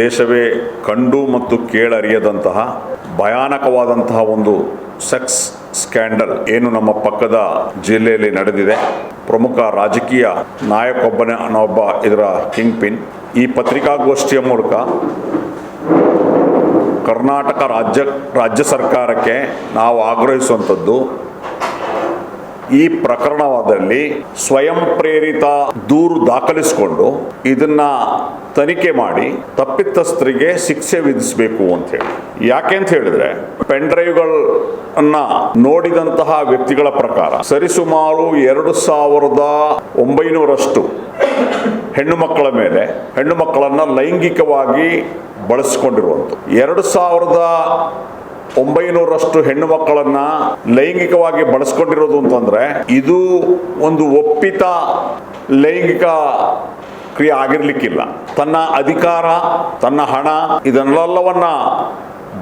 ದೇಶವೇ ಕಂಡು ಮತ್ತು ಕೇಳರಿಯದಂತಹ ಭಯಾನಕವಾದಂತಹ ಒಂದು ಸೆಕ್ಸ್ ಸ್ಕ್ಯಾಂಡಲ್ ಏನು ನಮ್ಮ ಪಕ್ಕದ ಜಿಲ್ಲೆಯಲ್ಲಿ ನಡೆದಿದೆ. ಪ್ರಮುಖ ರಾಜಕೀಯ ನಾಯಕೊಬ್ಬನೇ ಒಬ್ಬ ಇದರ ಕಿಂಗ್ ಪಿನ್ ಈ ಪತ್ರಿಕಾಗೋಷ್ಠಿಯ ಮೂಲಕ ಕರ್ನಾಟಕ ರಾಜ್ಯ ರಾಜ್ಯ ಸರ್ಕಾರಕ್ಕೆ ನಾವು ಆಗ್ರಹಿಸುವಂಥದ್ದು ಈ ಪ್ರಕರಣದಲ್ಲಿ ಸ್ವಯಂ ಪ್ರೇರಿತ ದೂರು ದಾಖಲಿಸಿಕೊಂಡು ಇದನ್ನ ತನಿಖೆ ಮಾಡಿ ತಪ್ಪಿತಸ್ಥರಿಗೆ ಶಿಕ್ಷೆ ವಿಧಿಸಬೇಕು ಅಂತ ಹೇಳಿ. ಯಾಕೆ ಅಂತ ಹೇಳಿದ್ರೆ, ಪೆನ್ ಡ್ರೈವ್ಗಳನ್ನ ನೋಡಿದಂತಹ ವ್ಯಕ್ತಿಗಳ ಪ್ರಕಾರ ಸರಿಸುಮಾರು ಎರಡು ಸಾವಿರದ ಒಂಬೈನೂರಷ್ಟು ಹೆಣ್ಣು ಮಕ್ಕಳ ಮೇಲೆ, ಹೆಣ್ಣು ಮಕ್ಕಳನ್ನ ಲೈಂಗಿಕವಾಗಿ ಬಳಸಿಕೊಂಡಿರುವಂಥ ಎರಡು ಸಾವಿರದ ಒಂಬೈನೂರಷ್ಟು ಹೆಣ್ಣು ಮಕ್ಕಳನ್ನ ಲೈಂಗಿಕವಾಗಿ ಬಳಸ್ಕೊಂಡಿರೋದು ಅಂತಂದ್ರೆ ಇದು ಒಂದು ಒಪ್ಪಿತ ಲೈಂಗಿಕ ಕ್ರಿಯೆ ಆಗಿರ್ಲಿಕ್ಕಿಲ್ಲ. ತನ್ನ ಅಧಿಕಾರ, ತನ್ನ ಹಣ, ಇದನ್ನೆಲ್ಲವನ್ನ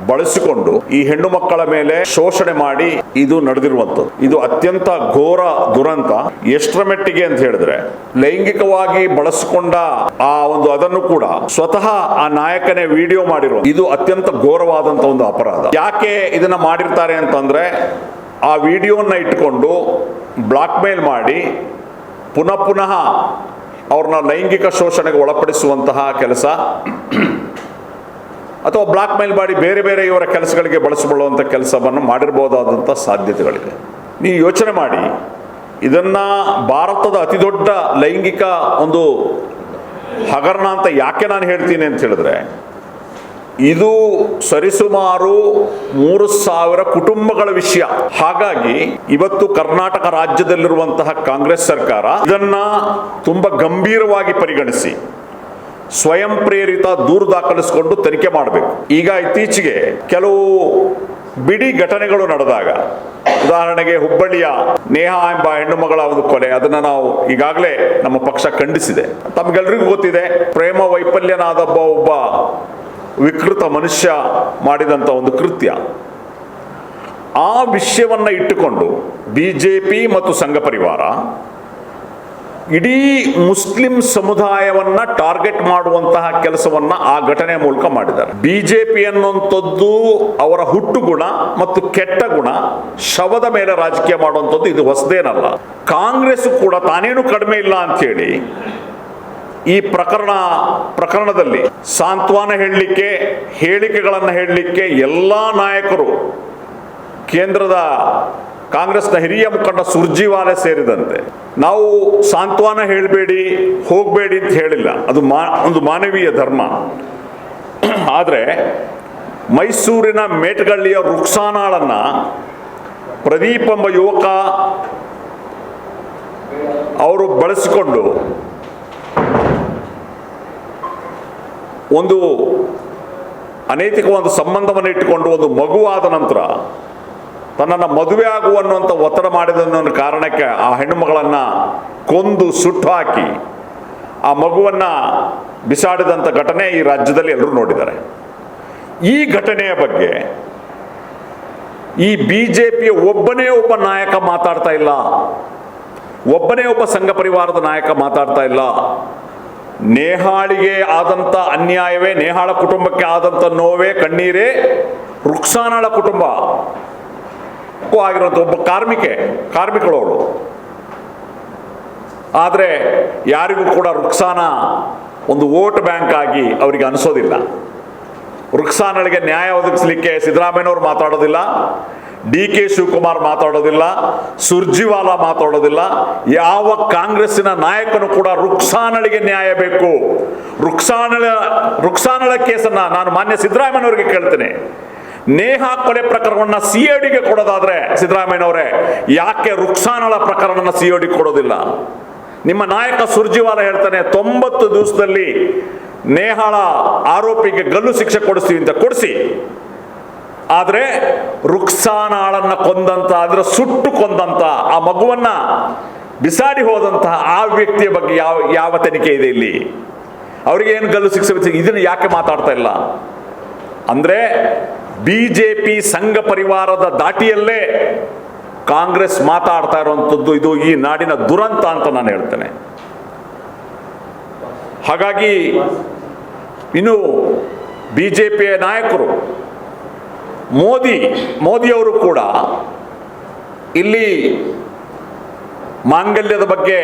ಬಳಸಿಕೊಂಡು ಈ ಹೆಣ್ಣು ಮಕ್ಕಳ ಮೇಲೆ ಶೋಷಣೆ ಮಾಡಿ ಇದು ನಡೆದಿರುವಂಥದ್ದು. ಇದು ಅತ್ಯಂತ ಘೋರ ದುರಂತ. ಎಷ್ಟರ ಮಟ್ಟಿಗೆ ಅಂತ ಹೇಳಿದ್ರೆ, ಲೈಂಗಿಕವಾಗಿ ಬಳಸಿಕೊಂಡ ಆ ಒಂದು ಅದನ್ನು ಕೂಡ ಸ್ವತಃ ಆ ನಾಯಕನೇ ವಿಡಿಯೋ ಮಾಡಿರುವ ಇದು ಅತ್ಯಂತ ಘೋರವಾದಂತ ಒಂದು ಅಪರಾಧ. ಯಾಕೆ ಇದನ್ನ ಮಾಡಿರ್ತಾರೆ ಅಂತಂದ್ರೆ, ಆ ವಿಡಿಯೋನ ಇಟ್ಕೊಂಡು ಬ್ಲಾಕ್ ಮೇಲ್ ಮಾಡಿ ಪುನಃ ಪುನಃ ಅವ್ರನ್ನ ಲೈಂಗಿಕ ಶೋಷಣೆಗೆ ಒಳಪಡಿಸುವಂತಹ ಕೆಲಸ ಅಥವಾ ಬ್ಲಾಕ್ ಮೇಲ್ ಮಾಡಿ ಬೇರೆ ಬೇರೆ ಇವರ ಕೆಲಸಗಳಿಗೆ ಬಳಸಿಕೊಳ್ಳುವಂಥ ಕೆಲಸವನ್ನು ಮಾಡಿರ್ಬೋದಾದಂಥ ಸಾಧ್ಯತೆಗಳಿದೆ. ನೀವು ಯೋಚನೆ ಮಾಡಿ, ಇದನ್ನು ಭಾರತದ ಅತಿದೊಡ್ಡ ಲೈಂಗಿಕ ಒಂದು ಹಗರಣ ಅಂತ ಯಾಕೆ ನಾನು ಹೇಳ್ತೀನಿ ಅಂತ ಹೇಳಿದ್ರೆ, ಇದು ಸರಿಸುಮಾರು ಮೂರು ಸಾವಿರ ಕುಟುಂಬಗಳ ವಿಷಯ. ಹಾಗಾಗಿ ಇವತ್ತು ಕರ್ನಾಟಕ ರಾಜ್ಯದಲ್ಲಿರುವಂತಹ ಕಾಂಗ್ರೆಸ್ ಸರ್ಕಾರ ಇದನ್ನ ತುಂಬಾ ಗಂಭೀರವಾಗಿ ಪರಿಗಣಿಸಿ. ಸ್ವಯಂ ಪ್ರೇರಿತ ದೂರು ದಾಖಲಿಸಿಕೊಂಡು ತನಿಖೆ ಮಾಡಬೇಕು. ಈಗ ಇತ್ತೀಚೆಗೆ ಕೆಲವು ಬಿಡಿ ಘಟನೆಗಳು ನಡೆದಾಗ, ಉದಾಹರಣೆಗೆ ಹುಬ್ಬಳ್ಳಿಯ ನೇಹಾ ಎಂಬ ಹೆಣ್ಣು ಮಗಳ ಒಂದು ಕೊಲೆ, ಅದನ್ನ ನಾವು ಈಗಾಗಲೇ ನಮ್ಮ ಪಕ್ಷ ಖಂಡಿಸಿದೆ. ತಮ್ಗೆಲ್ರಿಗೂ ಗೊತ್ತಿದೆ, ಪ್ರೇಮ ವೈಫಲ್ಯನಾದಬ್ಬ ಒಬ್ಬ ವಿಕೃತ ಮನುಷ್ಯ ಮಾಡಿದಂಥ ಒಂದು ಕೃತ್ಯ. ಆ ವಿಷಯವನ್ನ ಇಟ್ಟುಕೊಂಡು ಬಿಜೆಪಿ ಮತ್ತು ಸಂಘ ಪರಿವಾರ ಇಡೀ ಮುಸ್ಲಿಂ ಸಮುದಾಯವನ್ನ ಟಾರ್ಗೆಟ್ ಮಾಡುವಂತಹ ಕೆಲಸವನ್ನ ಆ ಘಟನೆ ಮೂಲಕ ಮಾಡಿದ್ದಾರೆ. ಬಿಜೆಪಿ ಅನ್ನುವಂಥದ್ದು ಅವರ ಹುಟ್ಟು ಗುಣ ಮತ್ತು ಕೆಟ್ಟ ಗುಣ ಶವದ ಮೇಲೆ ರಾಜಕೀಯ ಮಾಡುವಂಥದ್ದು ಇದು ಹೊಸದೇನಲ್ಲ. ಕಾಂಗ್ರೆಸ್ ಕೂಡ ತಾನೇನು ಕಡಿಮೆ ಇಲ್ಲ ಅಂತ ಹೇಳಿ ಈ ಪ್ರಕರಣ, ಪ್ರಕರಣದಲ್ಲಿ ಸಾಂತ್ವನ ಹೇಳಲಿಕ್ಕೆ, ಹೇಳಿಕೆಗಳನ್ನು ಹೇಳಲಿಕ್ಕೆ ಎಲ್ಲ ನಾಯಕರು ಕೇಂದ್ರದ ಕಾಂಗ್ರೆಸ್ನ ಹಿರಿಯ ಮುಖಂಡ ಸುರ್ಜಿವಾಲೆ ಸೇರಿದಂತೆ. ನಾವು ಸಾಂತ್ವನ ಹೇಳಬೇಡಿ, ಹೋಗಬೇಡಿ ಅಂತ ಹೇಳಿಲ್ಲ. ಅದು ಮಾ, ಒಂದು ಮಾನವೀಯ ಧರ್ಮ. ಆದರೆ ಮೈಸೂರಿನ ಮೇಟಗಳ್ಳಿಯ ರುಕ್ಸಾನಾಳನ್ನ ಪ್ರದೀಪ್ ಎಂಬ ಯುವಕ ಅವರು ಬಳಸಿಕೊಂಡು ಒಂದು ಅನೈತಿಕ ಒಂದು ಸಂಬಂಧವನ್ನು ಇಟ್ಟುಕೊಂಡು ಒಂದು ಮಗುವಾದ ನಂತರ ತನ್ನನ್ನು ಮದುವೆ ಆಗುವ ಅನ್ನುವಂಥ ಒತ್ತಡ ಮಾಡಿದ ಕಾರಣಕ್ಕೆ ಆ ಹೆಣ್ಣು ಮಗಳನ್ನು ಕೊಂದು ಸುಟ್ಟು ಹಾಕಿ ಆ ಮಗುವನ್ನು ಬಿಸಾಡಿದಂಥ ಘಟನೆ ಈ ರಾಜ್ಯದಲ್ಲಿ ಎಲ್ಲರೂ ನೋಡಿದ್ದಾರೆ. ಈ ಘಟನೆಯ ಬಗ್ಗೆ ಈ ಬಿ ಜೆ ಪಿಯ ಒಬ್ಬನೇ ಒಬ್ಬ ನಾಯಕ ಮಾತಾಡ್ತಾ ಇಲ್ಲ. ಒಬ್ಬನೇ ಒಬ್ಬ ಸಂಘ ಪರಿವಾರದ ನಾಯಕ ಮಾತಾಡ್ತಾ ಇಲ್ಲ. ನೇಹಾಳಿಗೆ ಆದಂಥ ಅನ್ಯಾಯವೇ, ನೇಹಾಳ ಕುಟುಂಬಕ್ಕೆ ಆದಂಥ ನೋವೇ, ಕಣ್ಣೀರೇ ರುಕ್ಸಾನಾಳ ಕುಟುಂಬ. ಆಗಿರೋಂಥ ಒಬ್ಬ ಕಾರ್ಮಿಕೆ ಕಾರ್ಮಿಕಳವಳು ಆದರೆ ಯಾರಿಗೂ ಕೂಡ ರುಕ್ಸಾನ ಒಂದು ವೋಟ್ ಬ್ಯಾಂಕ್ ಆಗಿ ಅವರಿಗೆ ಅನಿಸೋದಿಲ್ಲ. ರುಕ್ಸಾನಳಿಗೆ ನ್ಯಾಯ ಒದಗಿಸಲಿಕ್ಕೆ ಸಿದ್ದರಾಮಯ್ಯನವರು ಮಾತಾಡೋದಿಲ್ಲ ಡಿ ಕೆ ಶಿವಕುಮಾರ್ ಮಾತಾಡೋದಿಲ್ಲ, ಸುರ್ಜಿವಾಲಾ ಮಾತಾಡೋದಿಲ್ಲ, ಯಾವ ಕಾಂಗ್ರೆಸ್ಸಿನ ನಾಯಕನು ಕೂಡ ರುಕ್ಸಾನಳಿಗೆ ನ್ಯಾಯ ಬೇಕು. ರುಕ್ಸಾನಳ ರುಕ್ಸಾನಳ ಕೇಸನ್ನ ನಾನು ಮಾನ್ಯ ಸಿದ್ದರಾಮಯ್ಯನವರಿಗೆ ಕೇಳ್ತೇನೆ. ನೇಹಾ ಕೊಲೆ ಪ್ರಕರಣವನ್ನ ಡಿಗೆ ಕೊಡೋದಾದ್ರೆ ಸಿದ್ದರಾಮಯ್ಯನವರೇ, ಯಾಕೆ ರುಕ್ಸಾನಳ ಪ್ರಕರಣನ ಸಿ ಡಿ ಕೊಡೋದಿಲ್ಲ? ನಿಮ್ಮ ನಾಯಕ ಸುರ್ಜಿವಾಲ ಹೇಳ್ತಾನೆ, ತೊಂಬತ್ತು ದಿವಸದಲ್ಲಿ ನೇಹಾಳ ಆರೋಪಿಗೆ ಗಲ್ಲು ಶಿಕ್ಷೆ ಕೊಡಿಸ್ತೀವಿ ಅಂತ ಕೊಡಿಸಿ. ಆದ್ರೆ ರುಕ್ಸಾನಾಳನ್ನ ಕೊಂದಂತ ಅದರ ಸುಟ್ಟು ಕೊಂದಂತ, ಆ ಮಗುವನ್ನ ಬಿಸಾಡಿ ಹೋದಂತಹ ಆ ವ್ಯಕ್ತಿಯ ಬಗ್ಗೆ ಯಾವ ಯಾವ ತನಿಖೆ ಇದೆ ಇಲ್ಲಿ? ಅವರಿಗೆ ಏನು ಗಲ್ಲು ಶಿಕ್ಷೆ ಇದನ್ನ ಯಾಕೆ ಮಾತಾಡ್ತಾ ಇಲ್ಲ? ಅಂದ್ರೆ ಬಿಜೆಪಿ ಸಂಘ ಪರಿವಾರದ ದಾಟಿಯಲ್ಲೇ ಕಾಂಗ್ರೆಸ್ ಮಾತಾಡ್ತಾ ಇರುವಂಥದ್ದು ಇದು ಈ ನಾಡಿನ ದುರಂತ ಅಂತ ನಾನು ಹೇಳ್ತೇನೆ. ಹಾಗಾಗಿ ಇನ್ನು ಬಿಜೆಪಿಯ ನಾಯಕರು, ಮೋದಿ, ಮೋದಿಯವರು ಕೂಡ ಇಲ್ಲಿ ಮಾಂಗಲ್ಯದ ಬಗ್ಗೆ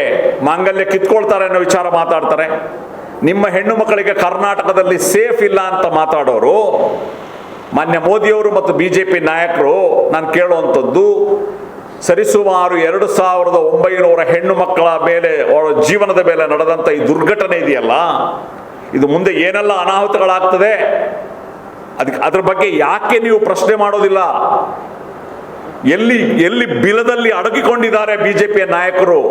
ಮಾಂಗಲ್ಯ ಕಿತ್ಕೊಳ್ತಾರೆ ಅನ್ನೋ ವಿಚಾರ ಮಾತಾಡ್ತಾರೆ. ನಿಮ್ಮ ಹೆಣ್ಣು ಮಕ್ಕಳಿಗೆ ಕರ್ನಾಟಕದಲ್ಲಿ ಸೇಫ್ ಇಲ್ಲ ಅಂತ ಮಾತಾಡೋರು ಮಾನ್ಯ ಮೋದಿಯವರು ಮತ್ತು ಬಿ ಜೆ ಪಿ ನಾಯಕರು, ನಾನು ಕೇಳುವಂಥದ್ದು, ಸರಿಸುಮಾರು ಎರಡು ಸಾವಿರದ ಒಂಬೈನೂರ ಹೆಣ್ಣು ಮಕ್ಕಳ ಮೇಲೆ, ಅವರ ಜೀವನದ ಮೇಲೆ ನಡೆದಂಥ ಈ ದುರ್ಘಟನೆ ಇದೆಯಲ್ಲ? ಇದು ಮುಂದೆ ಏನೆಲ್ಲ ಅನಾಹುತಗಳಾಗ್ತದೆ? ಅದಕ್ಕೆ ಅದ್ರ ಬಗ್ಗೆ ಯಾಕೆ ನೀವು ಪ್ರಶ್ನೆ ಮಾಡೋದಿಲ್ಲ? ಎಲ್ಲಿ ಎಲ್ಲಿ ಬಿಲದಲ್ಲಿ ಅಡಗಿಕೊಂಡಿದ್ದಾರೆ ಬಿಜೆಪಿಯ ನಾಯಕರು?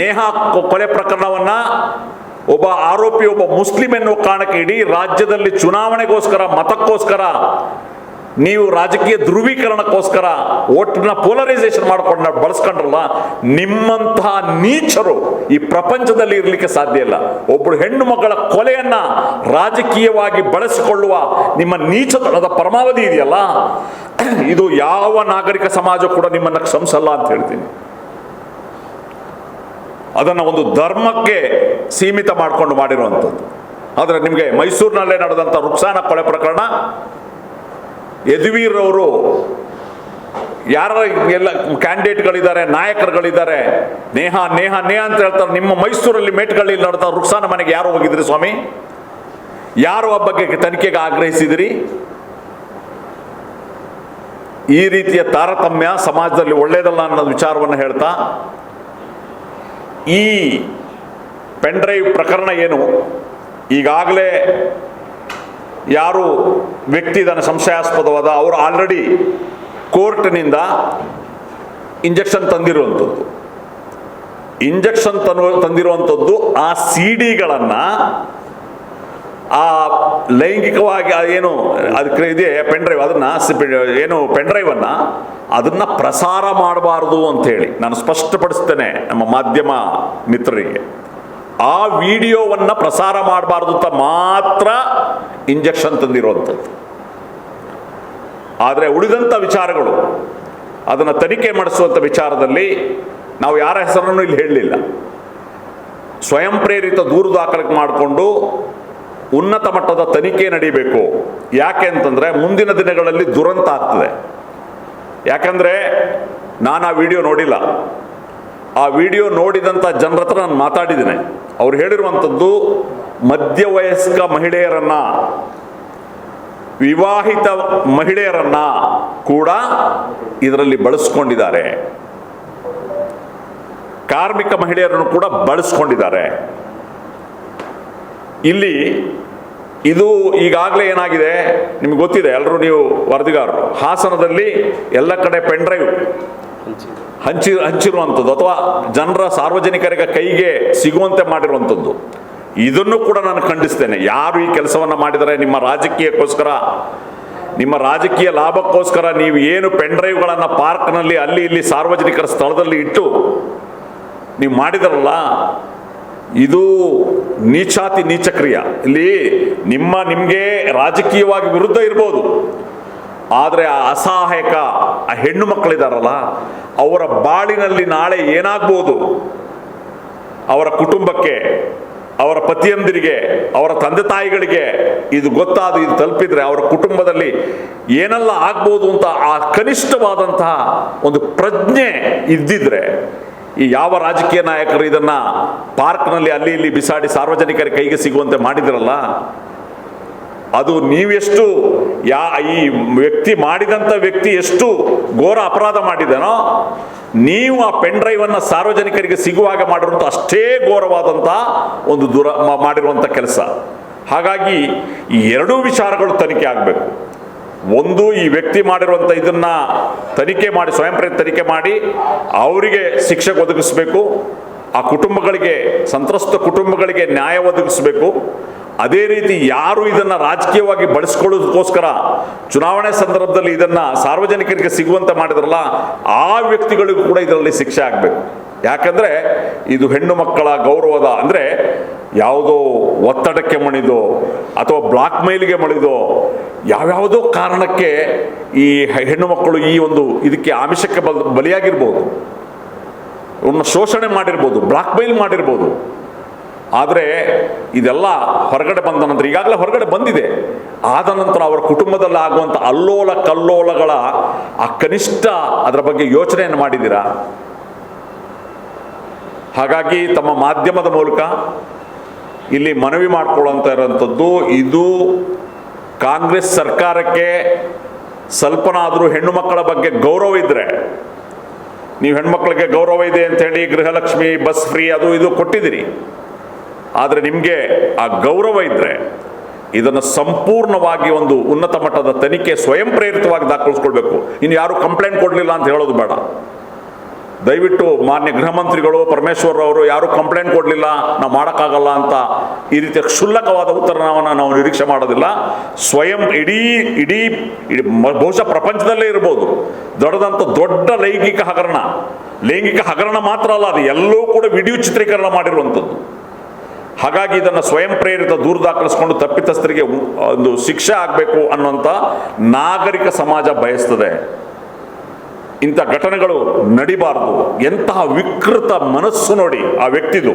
ನೇಹ ಕೊಲೆ ಪ್ರಕರಣವನ್ನ ಒಬ್ಬ ಆರೋಪಿ, ಒಬ್ಬ ಮುಸ್ಲಿಂ ಎನ್ನುವ ಕಾರಣಕ್ಕೆ ಇಡೀ ರಾಜ್ಯದಲ್ಲಿ ಚುನಾವಣೆಗೋಸ್ಕರ, ಮತಕ್ಕೋಸ್ಕರ, ನೀವು ರಾಜಕೀಯ ಧ್ರುವೀಕರಣಕ್ಕೋಸ್ಕರ ಒಟ್ಟಿನ ಪೋಲರೈಸೇಷನ್ ಮಾಡ್ಕೊಂಡು ಬಳಸ್ಕೊಂಡ್ರಲ್ಲ, ನಿಮ್ಮಂತಹ ನೀಚರು ಈ ಪ್ರಪಂಚದಲ್ಲಿ ಇರಲಿಕ್ಕೆ ಸಾಧ್ಯ ಇಲ್ಲ. ಒಬ್ಬಳು ಹೆಣ್ಣು ಮಕ್ಕಳ ಕೊಲೆಯನ್ನ ರಾಜಕೀಯವಾಗಿ ಬಳಸಿಕೊಳ್ಳುವ ನಿಮ್ಮ ನೀಚತನದ ಪರಮಾವಧಿ ಇದೆಯಲ್ಲ? ಇದು ಯಾವ ನಾಗರಿಕ ಸಮಾಜ ಕೂಡ ನಿಮ್ಮನ್ನು ಕ್ಷಮಿಸಲ್ಲ ಅಂತ ಹೇಳ್ತೀನಿ. ಅದನ್ನು ಒಂದು ಧರ್ಮಕ್ಕೆ ಸೀಮಿತ ಮಾಡಿಕೊಂಡು ಮಾಡಿರುವಂಥದ್ದು. ಆದರೆ ನಿಮಗೆ ಮೈಸೂರಿನಲ್ಲೇ ನಡೆದಂಥ ರುಕ್ಸಾನ ಕೊಳೆ ಪ್ರಕರಣ ಯದುವೀರ್ ಅವರು ಯಾರ ಎಲ್ಲ ಕ್ಯಾಂಡಿಡೇಟ್ಗಳಿದ್ದಾರೆ, ನಾಯಕರುಗಳಿದ್ದಾರೆ, ನೇಹ ನೇಹ ನೇಹ ಅಂತ ಹೇಳ್ತಾರೆ, ನಿಮ್ಮ ಮೈಸೂರಲ್ಲಿ ಮೇಟ್ಗಳಲ್ಲಿ ನಡೆದ ರುಕ್ಸಾನ ಮನೆಗೆ ಯಾರು ಹೋಗಿದ್ರಿ ಸ್ವಾಮಿ? ಯಾರು ಆ ಬಗ್ಗೆ ತನಿಖೆಗೆ ಆಗ್ರಹಿಸಿದಿರಿ? ಈ ರೀತಿಯ ತಾರತಮ್ಯ ಸಮಾಜದಲ್ಲಿ ಒಳ್ಳೆಯದಲ್ಲ ಅನ್ನೋದು ವಿಚಾರವನ್ನು ಹೇಳ್ತಾ ಈ ಪೆನ್ಡ್ರೈವ್ ಪ್ರಕರಣ ಏನು? ಈಗಾಗಲೇ ಯಾರು ವ್ಯಕ್ತಿ ಇದನ್ನು ಸಂಶಯಾಸ್ಪದವಾದ, ಅವರು ಆಲ್ರೆಡಿ ಕೋರ್ಟ್ನಿಂದ ಇಂಜೆಕ್ಷನ್ ತಂದಿರುವಂಥದ್ದು. ಇಂಜೆಕ್ಷನ್ ತಂದಿರುವಂಥದ್ದು ಆ ಸಿ ಡಿಗಳನ್ನು ಆ ಲೈಂಗಿಕವಾಗಿ ಏನು ಅದಕ್ಕೆ ಇದೆ ಪೆನ್ಡ್ರೈವ್ ಅದನ್ನ ಸಿ- ಏನು ಪೆನ್ಡ್ರೈವನ್ನ ಅದನ್ನ ಪ್ರಸಾರ ಮಾಡಬಾರದು ಅಂತೇಳಿ ನಾನು ಸ್ಪಷ್ಟಪಡಿಸ್ತೇನೆ ನಮ್ಮ ಮಾಧ್ಯಮ ಮಿತ್ರರಿಗೆ. ಆ ವಿಡಿಯೋವನ್ನ ಪ್ರಸಾರ ಮಾಡಬಾರ್ದು ಅಂತ ಮಾತ್ರ ಇಂಜೆಕ್ಷನ್ ತಂದಿರುವಂಥದ್ದು ಆದರೆ ಉಳಿದಂಥ ವಿಚಾರಗಳು, ಅದನ್ನು ತನಿಖೆ ಮಾಡಿಸುವಂಥ ವಿಚಾರದಲ್ಲಿ ನಾವು ಯಾರ ಹೆಸರನ್ನು ಇಲ್ಲಿ ಹೇಳಲಿಲ್ಲ. ಸ್ವಯಂ ಪ್ರೇರಿತ ದೂರು ದಾಖಲೆ ಮಾಡಿಕೊಂಡು ಉನ್ನತ ಮಟ್ಟದ ತನಿಖೆ ನಡೀಬೇಕು. ಯಾಕೆ ಅಂತಂದ್ರೆ ಮುಂದಿನ ದಿನಗಳಲ್ಲಿ ದುರಂತ ಆಗ್ತದೆ. ಯಾಕಂದ್ರೆ ನಾನು ಆ ವಿಡಿಯೋ ನೋಡಿಲ್ಲ. ಆ ವಿಡಿಯೋ ನೋಡಿದಂಥ ಜನರ ಹತ್ರ ನಾನು ಮಾತಾಡಿದ್ದೀನಿ. ಅವ್ರು ಹೇಳಿರುವಂಥದ್ದು ಮಧ್ಯವಯಸ್ಕ ಮಹಿಳೆಯರನ್ನ, ವಿವಾಹಿತ ಮಹಿಳೆಯರನ್ನ ಕೂಡ ಇದರಲ್ಲಿ ಬಳಸ್ಕೊಂಡಿದ್ದಾರೆ. ಕಾರ್ಮಿಕ ಮಹಿಳೆಯರನ್ನು ಕೂಡ ಬಳಸ್ಕೊಂಡಿದ್ದಾರೆ. ಇಲ್ಲಿ ಇದು ಈಗಾಗಲೇ ಏನಾಗಿದೆ? ನಿಮ್ಗೆ ಗೊತ್ತಿದೆ ಎಲ್ಲರೂ ನೀವು ವರದಿಗಾರರು. ಹಾಸನದಲ್ಲಿ ಎಲ್ಲ ಕಡೆ ಪೆನ್ಡ್ರೈವ್ ಹಂಚಿ, ಹಂಚಿರುವಂಥದ್ದು ಅಥವಾ ಜನರ ಸಾರ್ವಜನಿಕರಿಗೆ ಕೈಗೆ ಸಿಗುವಂತೆ ಮಾಡಿರುವಂಥದ್ದು. ಇದನ್ನು ಕೂಡ ನಾನು ಖಂಡಿಸ್ತೇನೆ. ಯಾರು ಈ ಕೆಲಸವನ್ನು ಮಾಡಿದರೆ ನಿಮ್ಮ ರಾಜಕೀಯಕ್ಕೋಸ್ಕರ, ನಿಮ್ಮ ರಾಜಕೀಯ ಲಾಭಕ್ಕೋಸ್ಕರ ನೀವು ಏನು ಪೆನ್ಡ್ರೈವ್ಗಳನ್ನು ಪಾರ್ಕ್ನಲ್ಲಿ ಅಲ್ಲಿ, ಇಲ್ಲಿ ಸಾರ್ವಜನಿಕರ ಸ್ಥಳದಲ್ಲಿ ಇಟ್ಟು ನೀವು ಮಾಡಿದಾರಲ್ಲ ಇದು ನೀಚಾತಿ ನೀಚಕ್ರಿಯ. ಇಲ್ಲಿ ನಿಮ್ಮ ನಿಮಗೆ ರಾಜಕೀಯವಾಗಿ ವಿರುದ್ಧ ಇರ್ಬೋದು. ಆದರೆ ಆ ಅಸಹಾಯಕ, ಆ ಹೆಣ್ಣು ಮಕ್ಕಳಿದಾರಲ್ಲ, ಅವರ ಬಾಳಿನಲ್ಲಿ ನಾಳೆ ಏನಾಗ್ಬೋದು? ಅವರ ಕುಟುಂಬಕ್ಕೆ, ಅವರ ಪತಿಯಂದಿರಿಗೆ, ಅವರ ತಂದೆ ತಾಯಿಗಳಿಗೆ ಇದು ಗೊತ್ತಾದ, ಇದು ತಲುಪಿದ್ರೆ ಅವರ ಕುಟುಂಬದಲ್ಲಿ ಏನೆಲ್ಲ ಆಗ್ಬೋದು ಅಂತ ಆ ಕನಿಷ್ಠವಾದಂತಹ ಒಂದು ಪ್ರಜ್ಞೆ ಇದ್ದಿದ್ರೆ ಈ ಯಾವ ರಾಜಕೀಯ ನಾಯಕರು ಇದನ್ನ ಪಾರ್ಕ್ನಲ್ಲಿ ಅಲ್ಲಿ ಇಲ್ಲಿ ಬಿಸಾಡಿ ಸಾರ್ವಜನಿಕರ ಕೈಗೆ ಸಿಗುವಂತೆ ಮಾಡಿದ್ರಲ್ಲ, ಅದು ನೀವೆಷ್ಟು ಯಾ ಈ ವ್ಯಕ್ತಿ ಮಾಡಿದಂಥ ವ್ಯಕ್ತಿ ಎಷ್ಟು ಘೋರ ಅಪರಾಧ ಮಾಡಿದನೋ, ನೀವು ಆ ಪೆನ್ ಡ್ರೈವ್ ಅನ್ನ ಸಾರ್ವಜನಿಕರಿಗೆ ಸಿಗುವಾಗ ಮಾಡಿರುವಂಥ ಅಷ್ಟೇ ಘೋರವಾದಂಥ ಒಂದು ದುರ ಮಾಡಿರುವಂಥ ಕೆಲಸ. ಹಾಗಾಗಿ ಈ ಎರಡೂ ವಿಚಾರಗಳು ತನಿಖೆ ಆಗಬೇಕು. ಒಂದು ಈ ವ್ಯಕ್ತಿ ಮಾಡಿರುವಂಥ ಇದನ್ನ ತನಿಖೆ ಮಾಡಿ ಸ್ವಯಂ ಪ್ರೇರಿತ ತನಿಖೆ ಮಾಡಿ ಅವರಿಗೆ ಶಿಕ್ಷೆ ಒದಗಿಸಬೇಕು, ಆ ಕುಟುಂಬಗಳಿಗೆ, ಸಂತ್ರಸ್ತ ಕುಟುಂಬಗಳಿಗೆ ನ್ಯಾಯ ಒದಗಿಸಬೇಕು. ಅದೇ ರೀತಿ ಯಾರು ಇದನ್ನ ರಾಜಕೀಯವಾಗಿ ಬಳಸ್ಕೊಳ್ಳೋದಕ್ಕೋಸ್ಕರ ಚುನಾವಣೆ ಸಂದರ್ಭದಲ್ಲಿ ಇದನ್ನ ಸಾರ್ವಜನಿಕರಿಗೆ ಸಿಗುವಂತೆ ಮಾಡಿದ್ರಲ್ಲ, ಆ ವ್ಯಕ್ತಿಗಳಿಗೂ ಕೂಡ ಇದರಲ್ಲಿ ಶಿಕ್ಷೆ ಆಗಬೇಕು. ಯಾಕಂದ್ರೆ ಇದು ಹೆಣ್ಣು ಮಕ್ಕಳ ಗೌರವದ, ಅಂದ್ರೆ ಯಾವುದೋ ಒತ್ತಡಕ್ಕೆ ಮಣಿದೋ ಅಥವಾ ಬ್ಲಾಕ್ ಮೇಲ್ಗೆ ಮಣಿದೋ ಯಾವ್ಯಾವುದೋ ಕಾರಣಕ್ಕೆ ಈ ಹೆಣ್ಣು ಮಕ್ಕಳು ಈ ಒಂದು ಇದಕ್ಕೆ ಆಮಿಷಕ್ಕೆ ಬಲ್, ಬಲಿಯಾಗಿರ್ಬೋದು. ಅವ್ರನ್ನ ಶೋಷಣೆ ಮಾಡಿರ್ಬೋದು, ಬ್ಲಾಕ್ ಮೇಲ್ ಮಾಡಿರ್ಬೋದು. ಆದರೆ ಇದೆಲ್ಲ ಹೊರಗಡೆ ಬಂದ ನಂತರ, ಈಗಾಗಲೇ ಹೊರಗಡೆ ಬಂದಿದೆ. ಆದ ನಂತರ ಅವರ ಕುಟುಂಬದಲ್ಲಿ ಆಗುವಂಥ ಅಲ್ಲೋಲ ಕಲ್ಲೋಲಗಳ ಆ ಕನಿಷ್ಠ ಅದರ ಬಗ್ಗೆ ಯೋಚನೆಯನ್ನು ಮಾಡಿದ್ದೀರಾ? ಹಾಗಾಗಿ ತಮ್ಮ ಮಾಧ್ಯಮದ ಮೂಲಕ ಇಲ್ಲಿ ಮನವಿ ಮಾಡ್ಕೊಳ್ಳೋಂಥ ಇರೋಂಥದ್ದು ಇದು ಕಾಂಗ್ರೆಸ್ ಸರ್ಕಾರಕ್ಕೆ ಸ್ವಲ್ಪನಾದರೂ ಹೆಣ್ಣು ಮಕ್ಕಳ ಬಗ್ಗೆ ಗೌರವ ಇದ್ದರೆ ನೀವು ಹೆಣ್ಮಕ್ಳಿಗೆ ಗೌರವ ಇದೆ ಅಂತೇಳಿ ಗೃಹಲಕ್ಷ್ಮಿ, ಬಸ್ ಫ್ರೀ, ಅದು ಇದು ಕೊಟ್ಟಿದ್ದೀರಿ. ಆದರೆ ನಿಮಗೆ ಆ ಗೌರವ ಇದ್ದರೆ ಇದನ್ನು ಸಂಪೂರ್ಣವಾಗಿ ಒಂದು ಉನ್ನತ ಮಟ್ಟದ ತನಿಖೆ ಸ್ವಯಂ ಪ್ರೇರಿತವಾಗಿ ದಾಖಲಿಸ್ಕೊಳ್ಬೇಕು. ಇನ್ನು ಯಾರು ಕಂಪ್ಲೇಂಟ್ ಕೊಡಲಿಲ್ಲ ಅಂತ ಹೇಳೋದು ಬೇಡ. ದಯವಿಟ್ಟು ಮಾನ್ಯ ಗೃಹ ಮಂತ್ರಿಗಳು ಪರಮೇಶ್ವರ್ ಅವರು ಯಾರು ಕಂಪ್ಲೇಂಟ್ ಕೊಡಲಿಲ್ಲ, ನಾವು ಮಾಡೋಕ್ಕಾಗಲ್ಲ ಅಂತ ಈ ರೀತಿಯ ಕ್ಷುಲ್ಲಕವಾದ ಉತ್ತರವನ್ನು ನಾವು ನಿರೀಕ್ಷೆ ಮಾಡೋದಿಲ್ಲ. ಸ್ವಯಂ ಇಡೀ ಇಡೀ ಬಹುಶಃ ಪ್ರಪಂಚದಲ್ಲೇ ಇರ್ಬೋದು. ದೊಡ್ಡದಂಥ ದೊಡ್ಡ ಲೈಂಗಿಕ ಹಗರಣ. ಲೈಂಗಿಕ ಹಗರಣ ಮಾತ್ರ ಅಲ್ಲ, ಅದು ಎಲ್ಲವೂ ಕೂಡ ವಿಡಿಯೋ ಚಿತ್ರೀಕರಣ ಮಾಡಿರುವಂಥದ್ದು. ಹಾಗಾಗಿ ಇದನ್ನು ಸ್ವಯಂ ಪ್ರೇರಿತ ದೂರು ದಾಖಲಿಸ್ಕೊಂಡು ತಪ್ಪಿತಸ್ಥರಿಗೆ ಒಂದು ಶಿಕ್ಷೆ ಆಗಬೇಕು ಅನ್ನುವಂಥ ನಾಗರಿಕ ಸಮಾಜ ಬಯಸ್ತದೆ. ಇಂಥ ಘಟನೆಗಳು ನಡಿಬಾರದು. ಎಂತಹ ವಿಕೃತ ಮನಸ್ಸು ನೋಡಿ ಆ ವ್ಯಕ್ತಿದು.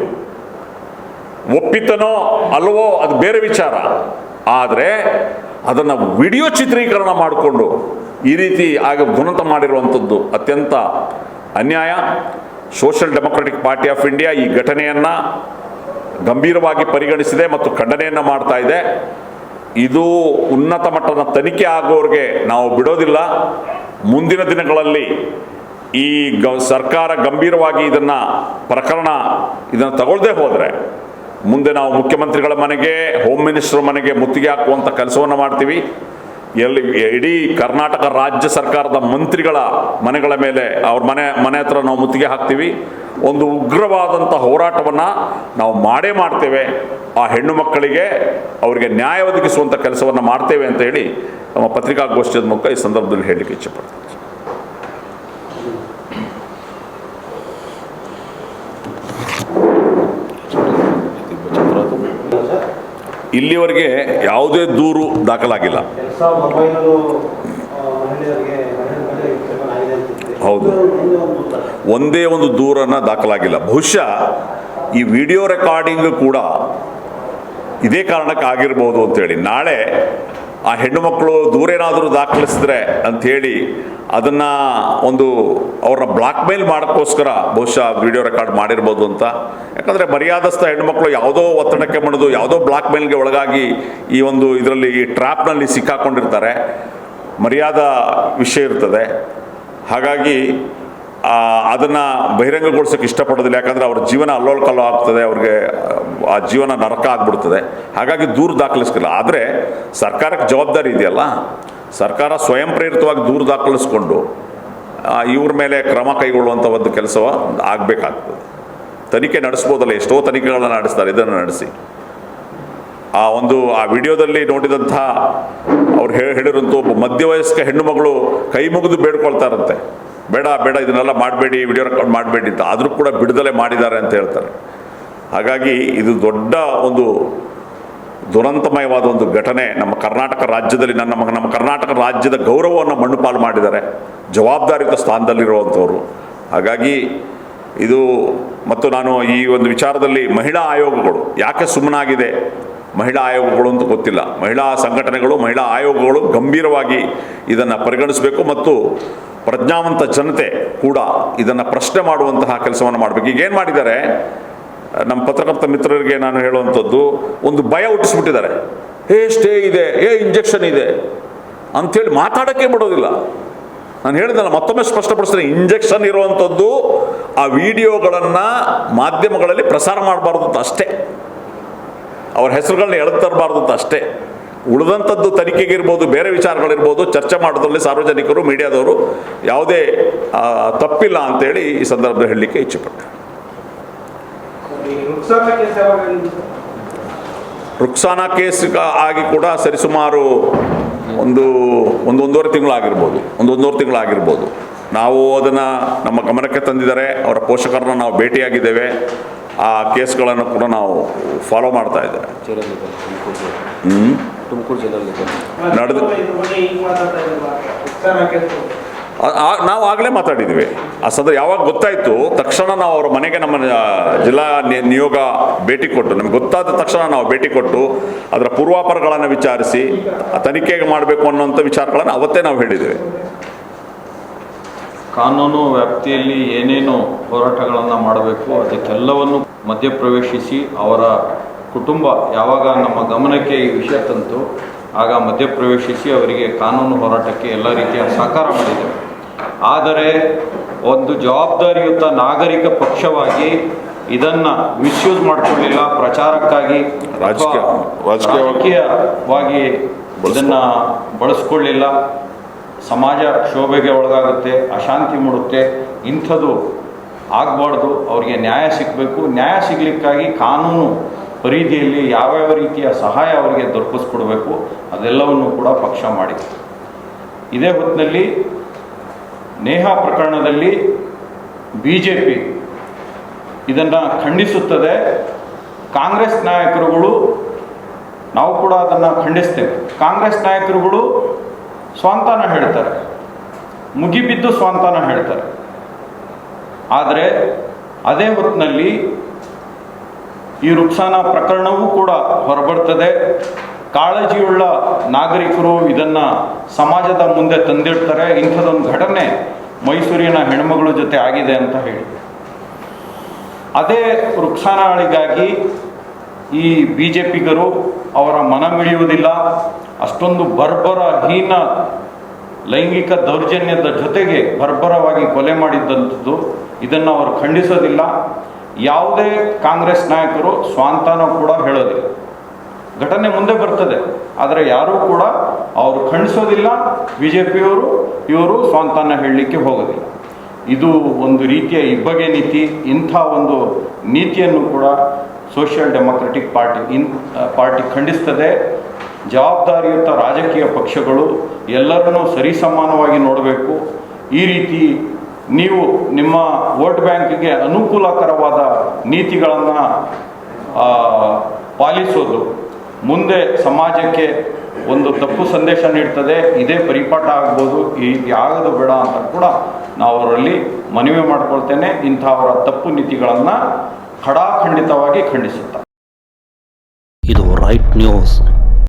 ಒಪ್ಪಿತನೋ ಅಲ್ವೋ ಅದು ಬೇರೆ ವಿಚಾರ. ಆದರೆ ಅದನ್ನು ವಿಡಿಯೋ ಚಿತ್ರೀಕರಣ ಮಾಡಿಕೊಂಡು ಈ ರೀತಿ ಆಗ ದುರಂತ ಮಾಡಿರುವಂಥದ್ದು ಅತ್ಯಂತ ಅನ್ಯಾಯ. Social Democratic Party of India ಈ ಘಟನೆಯನ್ನು ಗಂಭೀರವಾಗಿ ಪರಿಗಣಿಸಿದೆ ಮತ್ತು ಖಂಡನೆಯನ್ನು ಮಾಡ್ತಾ ಇದೆ. ಇದು ಉನ್ನತ ಮಟ್ಟದ ತನಿಖೆ ಆಗೋರಿಗೆ ನಾವು ಬಿಡೋದಿಲ್ಲ. ಮುಂದಿನ ದಿನಗಳಲ್ಲಿ ಈ ಗ, ಸರ್ಕಾರ ಗಂಭೀರವಾಗಿ ಇದನ್ನು ಪ್ರಕರಣ ಇದನ್ನು ತಗೊಳ್ಳದೆ ಹೋದರೆ ಮುಂದೆ ನಾವು ಮುಖ್ಯಮಂತ್ರಿಗಳ ಮನೆಗೆ ಹೋಮ್ ಮಿನಿಸ್ಟರ್ ಮನೆಗೆ ಮುತ್ತಿಗೆ ಹಾಕುವಂಥ ಕೆಲಸವನ್ನು ಮಾಡ್ತೀವಿ. ಎಲ್ಲಿ ಇಡೀ ಕರ್ನಾಟಕ ರಾಜ್ಯ ಸರ್ಕಾರದ ಮಂತ್ರಿಗಳ ಮನೆಗಳ ಮೇಲೆ ಅವ್ರ ಮನೆ ಮನೆ ಹತ್ರ ನಾವು ಮುತ್ತಿಗೆ ಹಾಕ್ತೀವಿ. ಒಂದು ಉಗ್ರವಾದಂಥ ಹೋರಾಟವನ್ನು ನಾವು ಮಾಡೇ ಮಾಡ್ತೇವೆ. ಆ ಹೆಣ್ಣು ಮಕ್ಕಳಿಗೆ ಅವರಿಗೆ ನ್ಯಾಯ ಒದಗಿಸುವಂಥ ಕೆಲಸವನ್ನು ಮಾಡ್ತೇವೆ ಅಂತ ಹೇಳಿ ನಮ್ಮ ಪತ್ರಿಕಾಗೋಷ್ಠಿಯ ಮೂಲಕ ಈ ಸಂದರ್ಭದಲ್ಲಿ ಹೇಳಲಿಕ್ಕೆ ಇಚ್ಛೆಪಡ್ತೀನಿ ಇಲ್ಲಿವರೆಗೆ ಯಾವುದೇ ದೂರು ದಾಖಲಾಗಿಲ್ಲ. ಹೌದು. ಒಂದೇ ಒಂದು ದೂರನ್ನು ದಾಖಲಾಗಿಲ್ಲ ಬಹುಶಃ ಈ ವಿಡಿಯೋ ರೆಕಾರ್ಡಿಂಗ್ ಕೂಡ ಇದೇ ಕಾರಣಕ್ಕೆ ಆಗಿರ್ಬೋದು ಅಂತೇಳಿ ನಾಳೆ ಆ ಹೆಣ್ಣು ಮಕ್ಕಳು ದೂರೇನಾದರೂ ದಾಖಲಿಸಿದ್ರೆ ಅಂಥೇಳಿ ಅದನ್ನು ಒಂದು ಅವ್ರನ್ನ ಬ್ಲಾಕ್ ಮೇಲ್ ಮಾಡೋಕ್ಕೋಸ್ಕರ ಬಹುಶಃ ವಿಡಿಯೋ ರೆಕಾರ್ಡ್ ಮಾಡಿರ್ಬೋದು ಅಂತ. ಯಾಕಂದರೆ ಮರ್ಯಾದಸ್ಥ ಹೆಣ್ಣುಮಕ್ಕಳು ಯಾವುದೋ ಒತ್ತಡಕ್ಕೆ ಮಣಿದು ಯಾವುದೋ ಬ್ಲಾಕ್ ಮೇಲ್ಗೆ ಒಳಗಾಗಿ ಈ ಒಂದು ಇದರಲ್ಲಿ ಈ ಟ್ರ್ಯಾಪ್ನಲ್ಲಿ ಸಿಕ್ಕಾಕೊಂಡಿರ್ತಾರೆ. ಮರ್ಯಾದ ವಿಷಯ ಇರ್ತದೆ. ಹಾಗಾಗಿ ಅದನ್ನು ಬಹಿರಂಗಗೊಳಿಸೋಕೆ ಇಷ್ಟಪಡೋದಿಲ್ಲ. ಯಾಕಂದರೆ ಅವ್ರ ಜೀವನ ಅಲ್ಲೋಲ್ ಕಲ್ಲೋ ಆಗ್ತದೆ, ಅವ್ರಿಗೆ, ಆ ಜೀವನ ನರಕ ಆಗ್ಬಿಡ್ತದೆ. ಹಾಗಾಗಿ ದೂರು ದಾಖಲಿಸ್ಕಿಲ್ಲ ಆದರೆ ಸರ್ಕಾರಕ್ಕೆ ಜವಾಬ್ದಾರಿ ಇದೆಯಲ್ಲ? ಸರ್ಕಾರ ಸ್ವಯಂ ಪ್ರೇರಿತವಾಗಿ ದೂರು ದಾಖಲಿಸ್ಕೊಂಡು ಇವ್ರ ಮೇಲೆ ಕ್ರಮ ಕೈಗೊಳ್ಳುವಂಥ ಒಂದು ಕೆಲಸ ಆಗಬೇಕಾಗ್ತದೆ. ತನಿಖೆ ನಡೆಸ್ಬೋದಲ್ಲ, ಎಷ್ಟೋ ತನಿಖೆಗಳನ್ನು ನಡೆಸ್ತಾರೆ, ಇದನ್ನು ನಡೆಸಿ. ಆ ಒಂದು, ಆ ವಿಡಿಯೋದಲ್ಲಿ ನೋಡಿದಂಥ, ಅವ್ರು ಹೇಳಿ ಹೇಳಿರುವಂಥ ಒಬ್ಬ ಮಧ್ಯವಯಸ್ಕ ಹೆಣ್ಣು ಮಗಳು ಕೈ ಮುಗಿದು ಬೇಡ್ಕೊಳ್ತಾರಂತೆ ಬೇಡ ಬೇಡ, ಇದನ್ನೆಲ್ಲ ಮಾಡಬೇಡಿ ವಿಡಿಯೋ ರೆಕಾರ್ಡ್ ಮಾಡಬೇಡಿ ಅಂತ. ಆದರೂ ಕೂಡ ಬಿಡುದಲೆ ಮಾಡಿದ್ದಾರೆ ಅಂತ ಹೇಳ್ತಾರೆ. ಹಾಗಾಗಿ ಇದು ದೊಡ್ಡ ಒಂದು ದುರಂತಮಯವಾದ ಒಂದು ಘಟನೆ. ನಮ್ಮ ಕರ್ನಾಟಕ ರಾಜ್ಯದಲ್ಲಿ ನನ್ನ ನಮ್ಮ ನಮ್ಮ ಕರ್ನಾಟಕ ರಾಜ್ಯದ ಗೌರವವನ್ನು ಮಣ್ಣುಪಾಲು ಮಾಡಿದ್ದಾರೆ. ಜವಾಬ್ದಾರಿಯುತ ಸ್ಥಾನದಲ್ಲಿರುವಂಥವ್ರು. ಹಾಗಾಗಿ ಇದು, ಮತ್ತು ನಾನು ಈ ಒಂದು ವಿಚಾರದಲ್ಲಿ ಮಹಿಳಾ ಆಯೋಗಗಳು ಯಾಕೆ ಸುಮ್ಮನಾಗಿದೆ? ಮಹಿಳಾ ಆಯೋಗಗಳು ಅಂತ ಗೊತ್ತಿಲ್ಲ. ಮಹಿಳಾ ಸಂಘಟನೆಗಳು, ಮಹಿಳಾ ಆಯೋಗಗಳು ಗಂಭೀರವಾಗಿ ಇದನ್ನು ಪರಿಗಣಿಸಬೇಕು ಮತ್ತು ಪ್ರಜ್ಞಾವಂತ ಜನತೆ ಕೂಡ ಇದನ್ನು ಪ್ರಶ್ನೆ ಮಾಡುವಂತಹ ಕೆಲಸವನ್ನು ಮಾಡಬೇಕು. ಈಗ ಏನು ಮಾಡಿದ್ದಾರೆ? ನಮ್ಮ ಪತ್ರಕರ್ತ ಮಿತ್ರರಿಗೆ ನಾನು ಹೇಳುವಂಥದ್ದು, ಒಂದು ಭಯ ಹುಟ್ಟಿಸ್ಬಿಟ್ಟಿದ್ದಾರೆ. ಏ ಸ್ಟೇ ಇದೆ ಏ ಇಂಜೆಕ್ಷನ್ ಇದೆ ಅಂಥೇಳಿ ಮಾತಾಡೋಕ್ಕೆ ಬಿಡೋದಿಲ್ಲ. ನಾನು ಹೇಳಿದಲ್ಲ ಮತ್ತೊಮ್ಮೆ ಸ್ಪಷ್ಟಪಡಿಸ್ತೇನೆ. ಇಂಜೆಕ್ಷನ್ ಇರುವಂಥದ್ದು ಆ ವಿಡಿಯೋಗಳನ್ನು ಮಾಧ್ಯಮಗಳಲ್ಲಿ ಪ್ರಸಾರ ಮಾಡಬಾರ್ದು ಅಷ್ಟೇ. ಅವ್ರ ಹೆಸರುಗಳನ್ನ ಎಳೆದು ತರಬಾರ್ದು ಅಂತ ಅಷ್ಟೇ. ಉಳಿದಂಥದ್ದು ತನಿಖೆಗೆ ಇರ್ಬೋದು ಬೇರೆ ವಿಚಾರಗಳಿರ್ಬೋದು ಚರ್ಚೆ ಮಾಡೋದ್ರಲ್ಲಿ ಸಾರ್ವಜನಿಕರು ಮೀಡಿಯಾದವರು ಯಾವುದೇ ತಪ್ಪಿಲ್ಲ ಅಂತೇಳಿ ಈ ಸಂದರ್ಭದಲ್ಲಿ ಹೇಳಲಿಕ್ಕೆ ಇಚ್ಛೆಪಟ್ಟೆ. ರುಕ್ಸಾನಾ ಕೇಸ್ ಆಗಿ ಕೂಡ ಸರಿಸುಮಾರು ಒಂದು ಒಂದು ಒಂದೂವರೆ ತಿಂಗಳಾಗಿರ್ಬೋದು ಒಂದು ಒಂದೂವರೆ ತಿಂಗಳಾಗಿರ್ಬೋದು. ನಾವು ಅದನ್ನು ನಮ್ಮ ಗಮನಕ್ಕೆ ತಂದಿದ್ದಾರೆ ಅವರ ಪೋಷಕರನ್ನ ನಾವು ಭೇಟಿಯಾಗಿದ್ದೇವೆ. ಆ ಕೇಸ್ಗಳನ್ನು ಕೂಡ ನಾವು ಫಾಲೋ ಮಾಡ್ತಾ ಇದ್ದೇವೆ. ಜೈಲಲ್ಲಿದೆ ತುಮಕೂರು ನಡೆದು- ನಾವು ಆಗಲೇ ಮಾತಾಡಿದ್ವಿ ಆ ಸಂದರ್ಭ ಯಾವಾಗ ಗೊತ್ತಾಯಿತು ತಕ್ಷಣ ನಾವು ಅವ್ರ ಮನೆಗೆ ನಮ್ಮ ಜಿಲ್ಲಾ ನಿಯೋಗ ಭೇಟಿ ಕೊಟ್ಟು ನಮ್ಗೆ ಗೊತ್ತಾದ ತಕ್ಷಣ ನಾವು ಭೇಟಿ ಕೊಟ್ಟು ಅದರ ಪೂರ್ವಾಪರಗಳನ್ನು ವಿಚಾರಿಸಿ ಆ ತನಿಖೆಗೆ ಮಾಡಬೇಕು ಅನ್ನೋಂಥ ವಿಚಾರಗಳನ್ನು ಅವತ್ತೇ ನಾವು ಹೇಳಿದ್ದೇವೆ. ಕಾನೂನು ವ್ಯಾಪ್ತಿಯಲ್ಲಿ ಏನೇನು ಹೋರಾಟಗಳನ್ನು ಮಾಡಬೇಕು ಅದಕ್ಕೆಲ್ಲವನ್ನು ಮಧ್ಯಪ್ರವೇಶಿಸಿ ಅವರ ಕುಟುಂಬ ಯಾವಾಗ ನಮ್ಮ ಗಮನಕ್ಕೆ ಈ ವಿಷಯ ತಂತು ಆಗ ಮಧ್ಯಪ್ರವೇಶಿಸಿ ಅವರಿಗೆ ಕಾನೂನು ಹೋರಾಟಕ್ಕೆ ಎಲ್ಲ ರೀತಿಯ ಸಹಕಾರ ಮಾಡಿದೆ ಆದರೆ ಒಂದು ಜವಾಬ್ದಾರಿಯುತ ನಾಗರಿಕ ಪಕ್ಷವಾಗಿ ಇದನ್ನು ಮಿಸ್ಯೂಸ್ ಮಾಡಿಕೊಳ್ಳಿಲ್ಲ ಪ್ರಚಾರಕ್ಕಾಗಿ ರಾಜಕೀಯ- ರಾಜಕೀಯವಾಗಿ- ರಾಜಕೀಯವಾಗಿ ಇದನ್ನು ಬಳಸ್ಕೊಳ್ಳಿಲ್ಲ. ಸಮಾಜ ಕ್ಷೋಭೆಗೆ ಒಳಗಾಗುತ್ತೆ, ಅಶಾಂತಿ ಮೂಡುತ್ತೆ, ಇಂಥದ್ದು ಆಗಬಾರ್ದು, ಅವರಿಗೆ ನ್ಯಾಯ ಸಿಗಬೇಕು. ನ್ಯಾಯ ಸಿಗಲಿಕ್ಕಾಗಿ ಕಾನೂನು ಪರಿಧಿಯಲ್ಲಿ ಯಾವ್ಯಾವ ರೀತಿಯ ಸಹಾಯ ಅವರಿಗೆ ದೊರಕಿಸ್ಕೊಡ್ಬೇಕು, ಅದೆಲ್ಲವನ್ನು ಕೂಡ ಪಕ್ಷ ಮಾಡಿದೆ. ಇದೇ ಹೊತ್ತಿನಲ್ಲಿ ನೇಹ ಪ್ರಕರಣದಲ್ಲಿ ಬಿ ಜೆ ಪಿ ಇದನ್ನು ಖಂಡಿಸುತ್ತದೆ. ಕಾಂಗ್ರೆಸ್ ನಾಯಕರುಗಳು, ನಾವು ಕೂಡ ಅದನ್ನು ಖಂಡಿಸ್ತೇವೆ. ಕಾಂಗ್ರೆಸ್ ನಾಯಕರುಗಳು ಸ್ವಾಂತನ ಹೇಳ್ತಾರೆ. ಮುಗಿಬಿದ್ದು ಸ್ವಾಂತನ ಹೇಳ್ತಾರೆ. ಆದರೆ ಅದೇ ಹೊತ್ತಿನಲ್ಲಿ ಈ ರುಕ್ಸಾನ ಪ್ರಕರಣವೂ ಕೂಡ ಹೊರಬರ್ತದೆ. ಕಾಳಜಿಯುಳ್ಳ ನಾಗರಿಕರು ಇದನ್ನು ಸಮಾಜದ ಮುಂದೆ ತಂದಿಡ್ತಾರೆ. ಇಂಥದ್ದೊಂದು ಘಟನೆ ಮೈಸೂರಿನ ಹೆಣ್ಮಗಳ ಜೊತೆ ಆಗಿದೆ ಅಂತ ಹೇಳಿ. ಅದೇ ರುಕ್ಸಾನಾಳಿಗಾಗಿ ಈ ಬಿ ಜೆ ಪಿಗರು ಅವರ ಮನ ಮಿಳಿಯುವುದಿಲ್ಲ ಅಷ್ಟೊಂದು ಬರ್ಬರ, ಹೀನ, ಲೈಂಗಿಕ ದೌರ್ಜನ್ಯದ ಜೊತೆಗೆ ಬರ್ಬರವಾಗಿ ಕೊಲೆ ಮಾಡಿದ್ದಂಥದ್ದು, ಇದನ್ನು ಅವರು ಖಂಡಿಸೋದಿಲ್ಲ. ಯಾವುದೇ ಕಾಂಗ್ರೆಸ್ ನಾಯಕರು ಸ್ವಾಂತನ ಕೂಡ ಹೇಳೋದಿಲ್ಲ. ಘಟನೆ ಮುಂದೆ ಬರ್ತದೆ, ಆದರೆ ಯಾರೂ ಕೂಡ ಅವರು ಖಂಡಿಸೋದಿಲ್ಲ. ಬಿ ಜೆ ಪಿಯವರು ಇವರು ಸ್ವಾಂತನ ಹೇಳಲಿಕ್ಕೆ ಹೋಗೋದಿಲ್ಲ. ಇದು ಒಂದು ರೀತಿಯ ಇಬ್ಬಗೆ ನೀತಿ, ಇಂಥ ಒಂದು ನೀತಿಯನ್ನು ಕೂಡ ಸೋಷಿಯಲ್ ಡೆಮೊಕ್ರೆಟಿಕ್ ಪಾರ್ಟಿ, ಇನ್ ಪಾರ್ಟಿ ಖಂಡಿಸ್ತದೆ. ಜವಾಬ್ದಾರಿಯುತ ರಾಜಕೀಯ ಪಕ್ಷಗಳು ಎಲ್ಲರನ್ನೂ ಸರಿಸಮಾನವಾಗಿ ನೋಡಬೇಕು. ಈ ರೀತಿ ನೀವು ನಿಮ್ಮ ವೋಟ್ ಬ್ಯಾಂಕ್ಗೆ ಅನುಕೂಲಕರವಾದ ನೀತಿಗಳನ್ನು ಪಾಲಿಸೋದು. ಮುಂದೆ ಸಮಾಜಕ್ಕೆ ಒಂದು ತಪ್ಪು ಸಂದೇಶ ನೀಡ್ತದೆ. ಇದೇ ಪರಿಪಾಠ ಆಗ್ಬೋದು. ಈ ಆಗದು ಬೇಡ ಅಂತ ಕೂಡ ನಾವು ಅವರಲ್ಲಿ ಮನವಿ ಮಾಡಿಕೊಳ್ತೇನೆ. ಇಂಥವರ ತಪ್ಪು ನೀತಿಗಳನ್ನು ಖಡಾಖಂಡಿತವಾಗಿ ಖಂಡಿಸುತ್ತಾ. ಇದು ರೈಟ್ ನ್ಯೂಸ್.